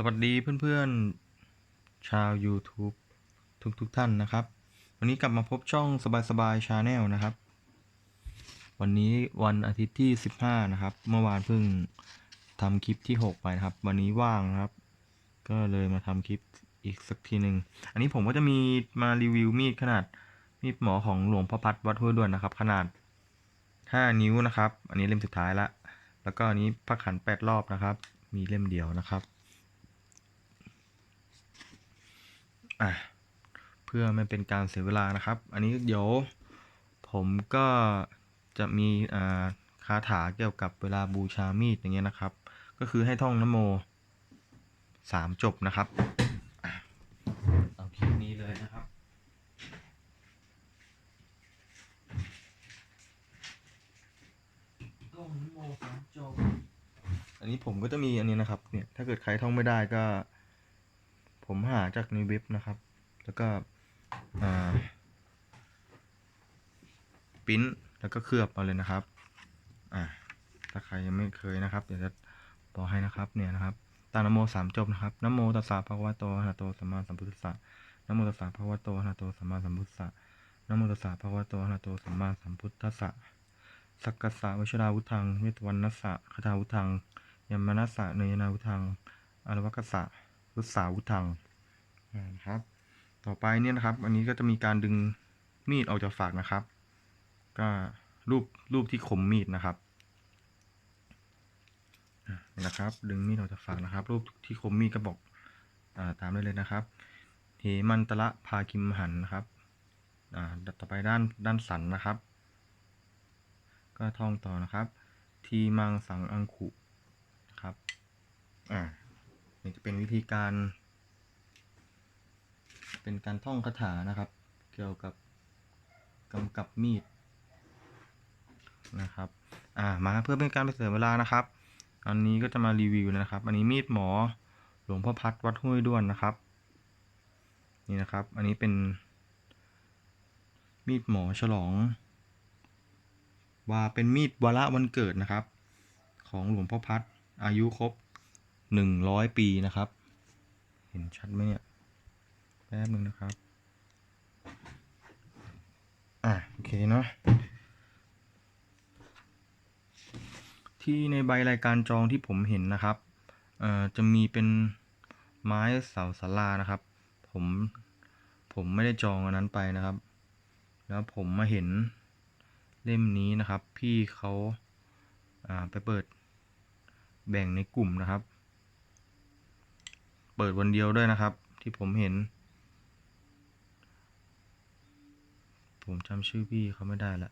สวัสดีเพื่อนๆ ชาว YouTube ทุกๆทท่านนะครับ วันนี้กลับมาพบช่องสบายๆชาแนลนะครับ วันนี้วันอาทิตย์ที่ 15 นะครับ เมื่อวานเพิ่งทำคลิปที่ 6 ไปนะครับ วันนี้ว่างนะครับ ก็เลยมาทำคลิปอีกสักทีหนึ่งอันนี้ผมก็จะมีมารีวิวมีดขนาดมีดหมอของหลวงพ่อพัดวัดห้วยด้วนนะครับ ขนาด 5 นิ้วนะครับ อันนี้เล่มสุดท้ายละ แล้วก็อันนี้พักขัน 8 รอบนะครับ มีเล่มเดียวนะครับ อะเพื่อไม่เป็นการเสียเวลานะครับ อันนี้เดี๋ยวผมก็จะมีอ่าคาถาเกี่ยวกับเวลาบูชามีดอย่างเงี้ยนะครับ ก็คือให้ท่องนโมสามจบนะครับเอาคลิปนี้เลยนะครับท่องนโมสามจบ อันนี้ผมก็จะมีอันนี้นะครับเนี่ยถ้าเกิดใครท่องไม่ได้ก็ ผมหาจากในเว็บนะครับ แล้วก็ปิ้นแล้วก็เคลือบเอาเลยนะครับ อ่า ถ้าใครยังไม่เคยนะครับ เดี๋ยวจะบอกให้นะครับเนี่ยนะครับตานโมสามจบนะครับนโมตัสสะภะคะวะโตอะระหะโตสัมมาสัมพุทธัสสะนโมตัสสะภะคะวะโตอะระหะโตสัมมาสัมพุทธัสสะนโมตัสสะภะคะวะโตอะระหะโตสัมมาสัมพุทธัสสะสักกัสสะวชราวุธังเวทวันนัสสะคาถาวุธังยมนัสสะเนยนาวุธังอรวกัสสะ รุสสาวุธังนะครับ ต่อไปเนี่ยนะครับ อันนี้ก็จะมีการดึงมีดออกจากฝักนะครับ ก็รูปรูปที่คมมีดนะครับนี่นะครับ ดึงมีดออกจากฝักนะครับ รูปที่คมมีดก็บอกอตามได้เลยนะครับเหมันตละพาคิมหันนะครับต่อไปด้านด้านสันนะครับ ก็ท่องต่อนะครับ ทีมังสังอังคุนะครับ อ่า นี่จะเป็นวิธีการ เป็นการท่องคาถานะครับ เกี่ยวกับกำกับมีดนะครับ อ่า มาเพื่อเป็นการไม่เสียเวลานะครับ อันนี้ก็จะมารีวิวนะครับ อันนี้มีดหมอหลวงพ่อพัดวัดห้วยด้วนนะครับ นี่นะครับ อันนี้เป็น มีดหมอฉลอง ว่าเป็นมีดวาระวันเกิดนะครับ ของหลวงพ่อพัดอายุครบ หนึ่งร้อยปีนะครับ เห็นชัดไหมเนี่ย แป๊บนึงนะครับ อะโอเคเนาะ ที่ในใบรายการจองที่ผมเห็นนะครับ เอ่อ จะมีเป็นไม้เสาศาลานะครับ ผม ผมไม่ได้จองอันนั้นไปนะครับ แล้วผมมาเห็นเล่มนี้นะครับ พี่เขาอ่าไปเปิดแบ่งในกลุ่มนะครับ เปิดวันเดียวด้วยนะครับ ที่ผมเห็น ผมจำชื่อพี่เขาไม่ได้ละ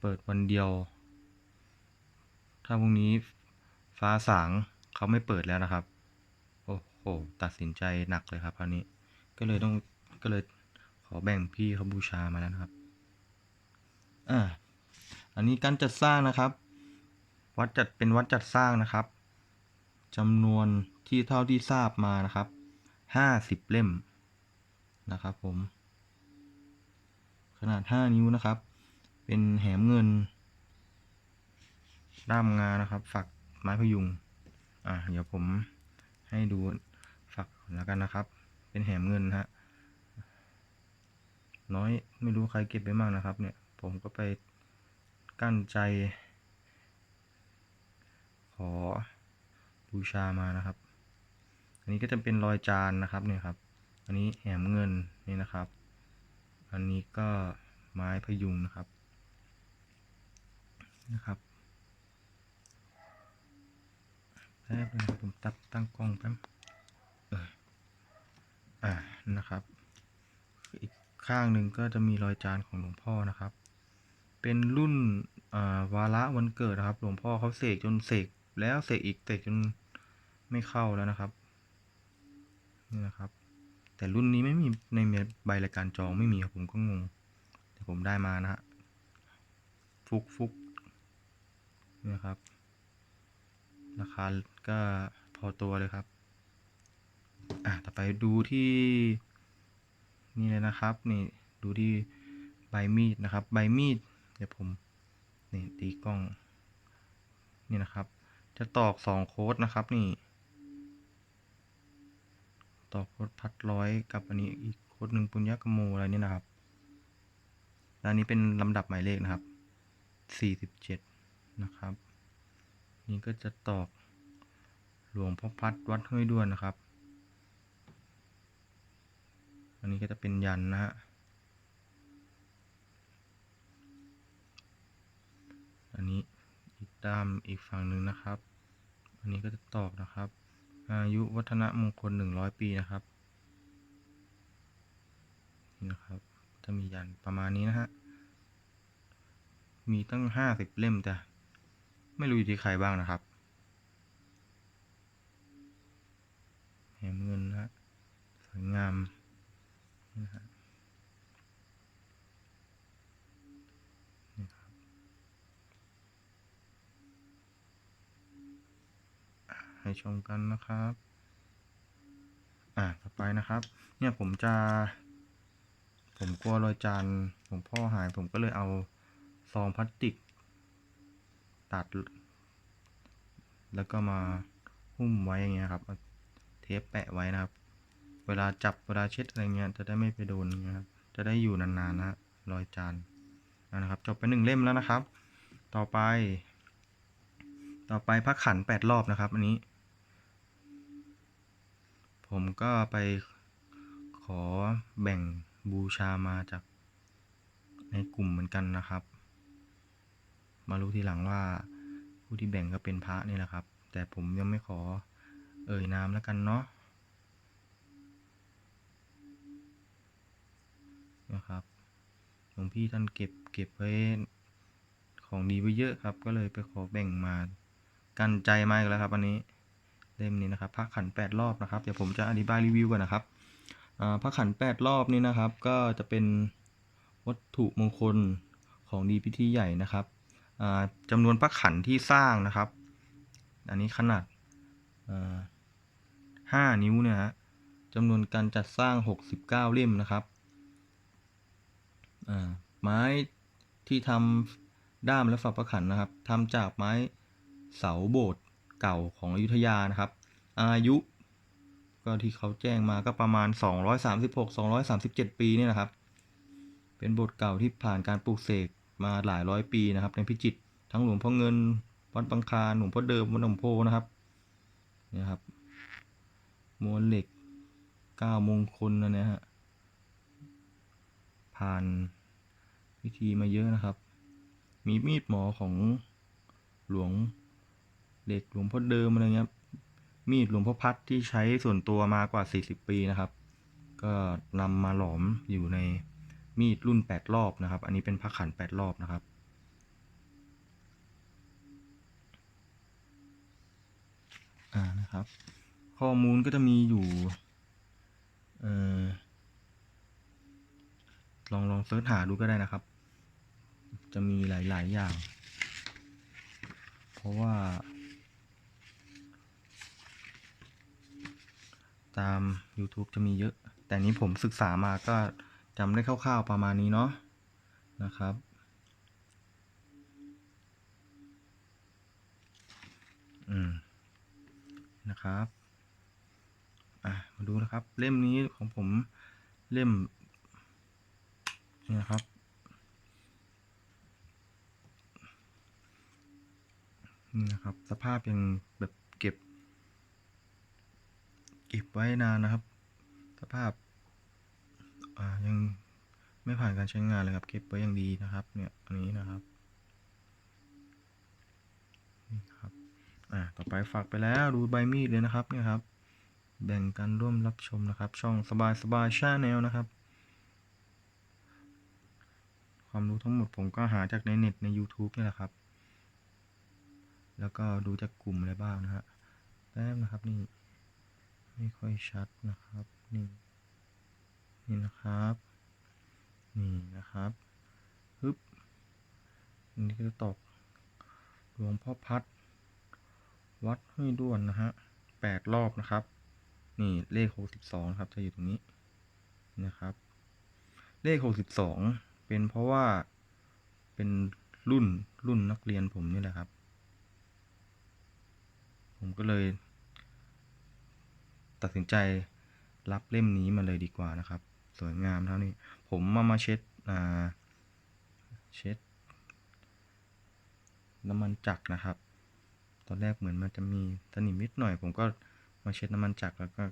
เปิดวันเดียว ถ้าพรุ่งนี้ฟ้าสางเขาไม่เปิดแล้วนะครับ โอ้โห ตัดสินใจหนักเลยครับคราวนี้ ก็เลยต้องก็เลยขอแบ่งพี่เขาบูชามาแล้วนะครับอ่าอันนี้การจัดสร้างนะครับ วัดจัดเป็นวัดจัดสร้างนะครับ จำนวนที่เท่าที่ทราบมานะครับห้าสิบเล่มนะครับผม ขนาด5นิ้วนะครับ เป็นแหมเงินด้ามงานะครับ ฝักไม้พยุง อะเดี๋ยวผมให้ดูฝักแล้วกันนะครับ เป็นแหมเงินฮะน้อยไม่รู้ใครเก็บไปมากนะครับ เนี่ย ผมก็ไปกั้นใจ ขอ บูชามานะครับ อันนี้ก็จะเป็นรอยจานนะครับเนี่ยครับ อันนี้แหมเงินนี่นะครับ อันนี้ก็ไม้พยุงนะครับนะครับแป๊บนึงผมตัดตั้งกล้องแป๊บเอออ่านะครับ อีกข้างหนึ่งก็จะมีรอยจานของหลวงพ่อนะครับ เป็นรุ่นวาระวันเกิดนะครับ หลวงพ่อเขาเสกจนเสกแล้วเสกอีกเสกจน ไม่เข้าแล้วนะครับนี่นะครับ แต่รุ่นนี้ไม่มีในใบรายการจองไม่มีครับผมก็งงแต่ผมได้มานะฮะฟุกฟุกนี่นครับ ราคาก็พอตัวเลยครับอะต่อไปดูที่ นี่เลยนะครับ นี่ดูที่ใบมีดนะครับ ใบมีดเดี๋ยวผมนี่ตีกล้อง นี่นะครับ จะตอกสองโค้ดนะครับนี่ ต่อโคดพัดร้อยกับอันนี้อีกโคดหนึ่งปุญญกโมอะไรนี่นะครับอันนี้เป็นลำดับหมายเลขนะครับสี่สิบเจ็ดนะครับ นี่ก็จะตอกหลวงพ่อพัดวัดห้วยด้วนนะครับ อันนี้ก็จะเป็นยันนะฮะ อันนี้อีกด้ามอีกฝั่งหนึ่งนะครับ อันนี้ก็จะตอกนะครับ อายุวัฒนมงคลหนึ่งร้อยปีนะครับนี่นะครับจะมียันประมาณนี้นะฮะมีตั้งห้าสิบเล่มแต่ไม่รู้อยู่ที่ใครบ้างนะครับแหมเงินนะสวยงามนะฮะนี่ครับ ให้ชมกันนะครับ อ่าต่อไปนะครับ เนี่ยผมจะ ผมกลัวรอยจานผมพ่อหาย ผมก็เลยเอาซองพลาสติก ตัด แล้วก็มาหุ้มไว้อย่างเงี้ยครับเทปแปะไว้นะครับ เวลาจับเวลาเช็ดอะไรเงี้ยจะได้ไม่ไปโดนอย่างเงี้ยครับ จะได้อยู่นานๆนะฮะรอยจานนะครับ จบไปหนึ่งเล่มแล้วนะครับ ต่อไป ต่อไปพระขันแปดรอบนะครับ อันนี้ ผมก็ไปขอแบ่งบูชามาจากในกลุ่มเหมือนกันนะครับ มารู้ทีหลังว่าผู้ที่แบ่งก็เป็นพระนี่แหละครับ แต่ผมยังไม่ขอเอ่ยนามแล้วกันเนาะนะครับหลวงพี่ท่านเก็บเก็บไว้ของดีไว้เยอะครับ ก็เลยไปขอแบ่งมากันใจมากแล้วครับอันนี้ เล่มนี้นะครับพระขันแปดรอบนะครับเดี๋ยวผมจะอธิบายรีวิวก่อนนะครับพระขันแปดรอบนี้นะครับ ก็จะเป็นวัตถุมงคลของดีพิธีใหญ่นะครับอ่าจำนวนพระขันที่สร้างนะครับ อันนี้ขนาดห้านิ้วเนี่ยฮะจำนวนการจัดสร้าง 69 เล่มนะครับไม้ที่ทำด้ามและฝักประขันนะครับทำจากไม้เสาโบสถ์ เก่าของอยุธยานะครับ อายุ ก็ที่เขาแจ้งมาก็ประมาณ 236 237 ปีเนี่ยนะครับ เป็นโบสถ์เก่าที่ผ่านการปลูกเสกมาหลายร้อยปีนะครับ ในพิจิตรทั้งหลวงพ่อเงินวัดบางคาหลวงพ่อเดิมวัดหนองโพนะครับนี่ครับมวลเหล็กเก้ามงคลนะเนี่ยฮะผ่านพิธีมาเยอะนะครับ มีมีดหมอของหลวง เด็กหลวงพ่อเดิมอะไรเงี้ยมีดหลวงพ่อพัดที่ใช้ส่วนตัวมากว่า 40 ปีนะครับ ก็นำมาหลอมอยู่ในมีดรุ่น 8 รอบนะครับ อันนี้เป็นพระขัน 8 รอบนะครับ อ่านะครับ ข้อมูลก็จะมีอยู่เออลองลองเสิร์ชหาดูก็ได้นะครับ จะมีหลาย ๆ อย่าง เพราะว่า ตาม YouTube จะมีเยอะ แต่นี้ผมศึกษามาก็จำได้คร่าวๆประมาณนี้เนาะนะครับ อืม นะครับ อะ มาดูนะครับ เล่มนี้ของผมเล่ม นี่นะครับนี่นะครับ สภาพยังแบบ เก็บไว้นานนะครับ สภาพยังไม่ผ่านการใช้งานเลยครับ เก็บไว้อย่างดีนะครับ เนี่ยอันนี้นะครับนี่ครับอ่าต่อไปฝากไปแล้วดูใบมีดเลยนะครับเนี่ยครับ แบ่งกันร่วมรับชมนะครับ ช่องสบายสบายชาแนลนะครับ ความรู้ทั้งหมดผมก็หาจากในเน็ตใน YouTube นี่แหละครับ แล้วก็ดูจากกลุ่มอะไรบ้างนะฮะแป๊บนะครับนี่ ไม่ค่อยชัดนะครับ นี่ นี่นะครับ นี่นะครับฮึบอันนี้ก็จะตอกหลวงพ่อพัด วัดห้วยด้วนนะฮะแปดรอบนะครับ นี่เลขหกสิบสองครับ จะอยู่ตรงนี้นะครับ เลขหกสิบสองเป็นเพราะว่าเป็นรุ่นรุ่นนักเรียนผมนี่แหละครับ ผมก็เลย ตัดสินใจรับเล่มนี้มาเลยดีกว่านะครับ สวยงามเท่านี้ ผมมามาเช็ดอ่าเช็ด น้ำมันจักรนะครับ ตอนแรกเหมือนมันจะมีตะหนิมนิดหน่อย ผมก็มาเช็ดน้ำมันจักรแล้วก็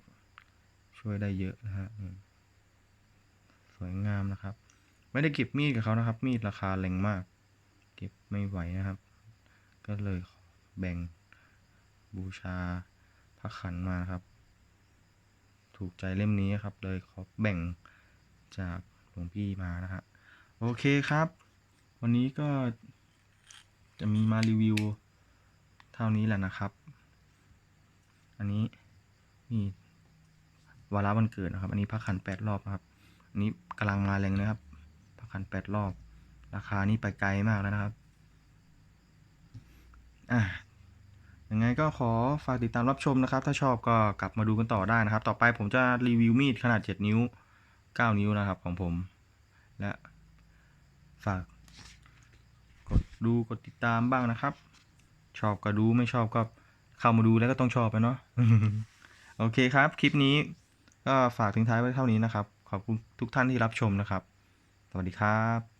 ช่วยได้เยอะนะฮะสวยงามนะครับ ไม่ได้เก็บมีดกับเขานะครับ มีดราคาแรงมาก เก็บไม่ไหวนะครับ ก็เลยแบ่งบูชาพระขันมาครับ ถูกใจเล่มนี้ครับ เลยขอแบ่งจากหลวงพี่มานะฮะโอเคครับ วันนี้ก็จะมีมารีวิวเท่านี้แหละนะครับ อันนี้นี่วาระวันเกิดนะครับ อันนี้พระขันแปดรอบนะครับ อันนี้กำลังมาแรงเลยครับพระขันแปดรอบ ราคานี่ไปไกลมากแล้วนะครับ อะ ยังไงก็ขอฝากติดตามรับชมนะครับ ถ้าชอบก็กลับมาดูกันต่อได้นะครับ ต่อไปผมจะรีวิวมีดขนาด 7 นิ้ว 9 นิ้วนะครับของผม และฝากกดดูกดติดตามบ้างนะครับ ชอบก็ดูไม่ชอบก็เข้ามาดูแล้วก็ต้องชอบไปเนาะโอเคครับ คลิปนี้ก็ฝากทิ้งท้ายไว้เท่านี้นะครับ ขอบคุณทุกท่านที่รับชมนะครับ สวัสดีครับ